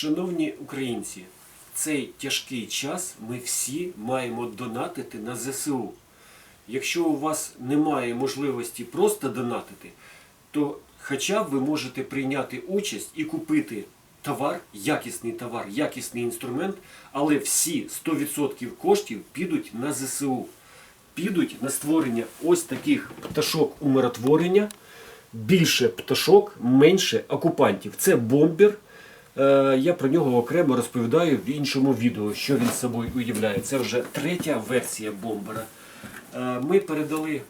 Шановні українці, в цей тяжкий час ми всі маємо донатити на ЗСУ. Якщо у вас немає можливості просто донатити, то хоча б ви можете прийняти участь і купити товар, якісний товар, якісний інструмент, але всі 100% коштів підуть на ЗСУ. Підуть на створення ось таких пташок умиротворення, більше пташок, менше окупантів. Це бомбер. Е, Я про нього окремо розповідаю в іншому відео, що він собою уявляє. Це вже третя версія бомбера. Е, Ми передали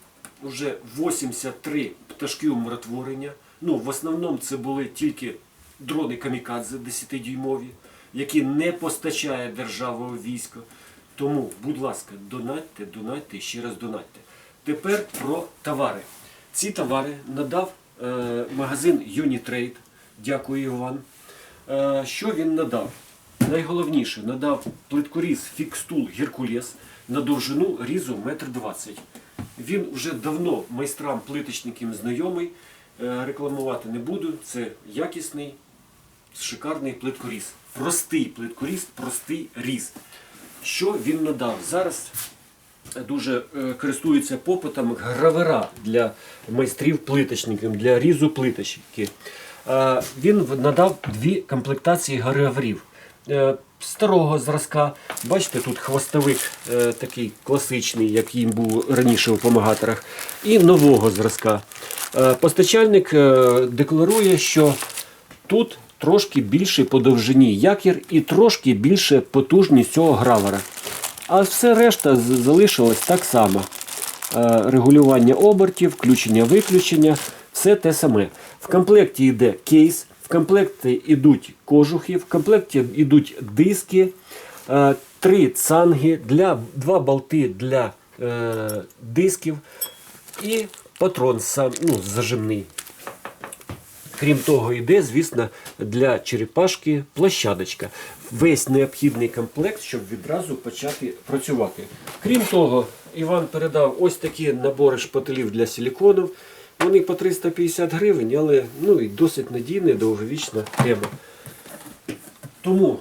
вже 83 пташки умиротворення. Ну, в основному це були тільки дрони камікадзе 10-дюймові, які не постачає держава у військо. Тому, будь ласка, донатьте, донатьте і ще раз донатьте. Тепер про товари. Ці товари надав е, магазин Unitrade. Дякую Іван. Е, що він надав? Найголовніше надав плиткоріз фікстул Геркулес на довжину різу 1,20 м. Він вже давно майстрам плиточникам знайомий. Е, рекламувати не буду. Це якісний, шикарний плиткоріз. Простий плиткоріз, простий різ. Що він надав? Зараз дуже е, користуються попитом гравера для майстрів плиточників, для різу плиточки. Е, Він надав дві комплектації граверів. Е, Старого зразка, бачите, тут хвостовик е, такий класичний, як їм був раніше у помагаторах, і нового зразка. Е, Постачальник е, декларує, що тут трошки більше по довжині якір і трошки більше потужність цього гравера. А все решта залишилось так само. Е, Регулювання обертів, включення-виключення, все те саме. В комплекті йде кейс, в комплекті йдуть кожухи, в комплекті йдуть диски, е, три цанги, для, два болти для е, дисків і патрон сам, ну, зажимний. Крім того, йде, звісно, для черепашки площадочка. Весь необхідний комплект, щоб відразу почати працювати. Крім того, Іван передав ось такі набори шпателів для силікону. Вони по 350 гривень, але ну, і досить надійна, довговічна тема. Тому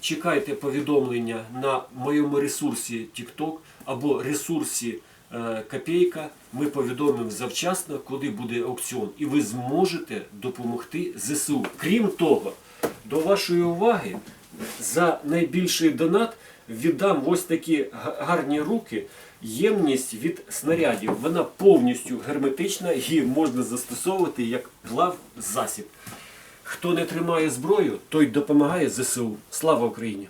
чекайте повідомлення на моєму ресурсі TikTok або ресурсі е, Копейка. Ми повідомимо завчасно, коли буде аукціон, і ви зможете допомогти ЗСУ. Крім того, до вашої уваги за найбільший донат віддам ось такі гарні руки. Ємність від снарядів. Вона повністю герметична, її можна застосовувати як плав засіб. Хто не тримає зброю, той допомагає ЗСУ. Слава Україні!